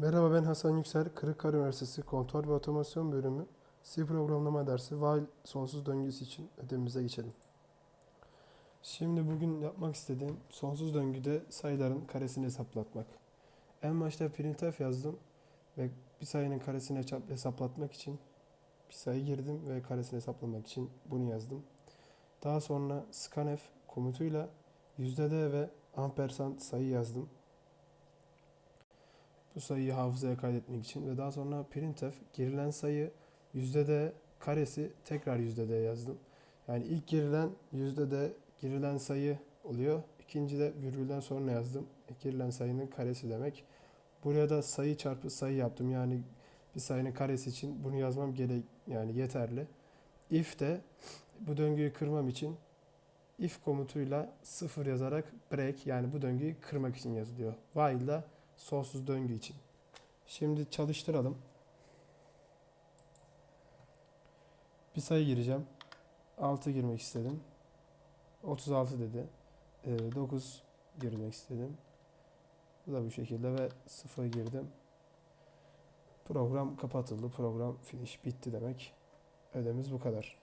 Merhaba ben Hasan Yüksel, Kırıkkale Üniversitesi Kontrol ve Otomasyon Bölümü C programlama dersi while sonsuz döngüsü için ödevimize geçelim. Şimdi bugün yapmak istediğim sonsuz döngüde sayıların karesini hesaplatmak. En başta printf yazdım ve bir sayının karesini hesap- hesaplatmak için bir sayı girdim ve karesini hesaplamak için bunu yazdım. Daha sonra scanf komutuyla %d ve ampersand sayı yazdım. Bu sayıyı hafızaya kaydetmek için ve daha sonra printf girilen sayı %d karesi tekrar %d yazdım. Yani ilk girilen %d girilen sayı oluyor. İkinci de virgülden sonra yazdım. Girilen sayının karesi demek. Buraya da sayı çarpı sayı yaptım. Yani bir sayının karesi için bunu yazmam gerek yani yeterli. If de bu döngüyü kırmam için if komutuyla sıfır yazarak break yani bu döngüyü kırmak için yazılıyor. While da sonsuz döngü için. Şimdi çalıştıralım. Bir sayı gireceğim. 6 girmek istedim. 36 dedi. Ee, 9 girmek istedim. Bu da bu şekilde ve 0 girdim. Program kapatıldı. Program finish bitti demek. Ödemiz bu kadar.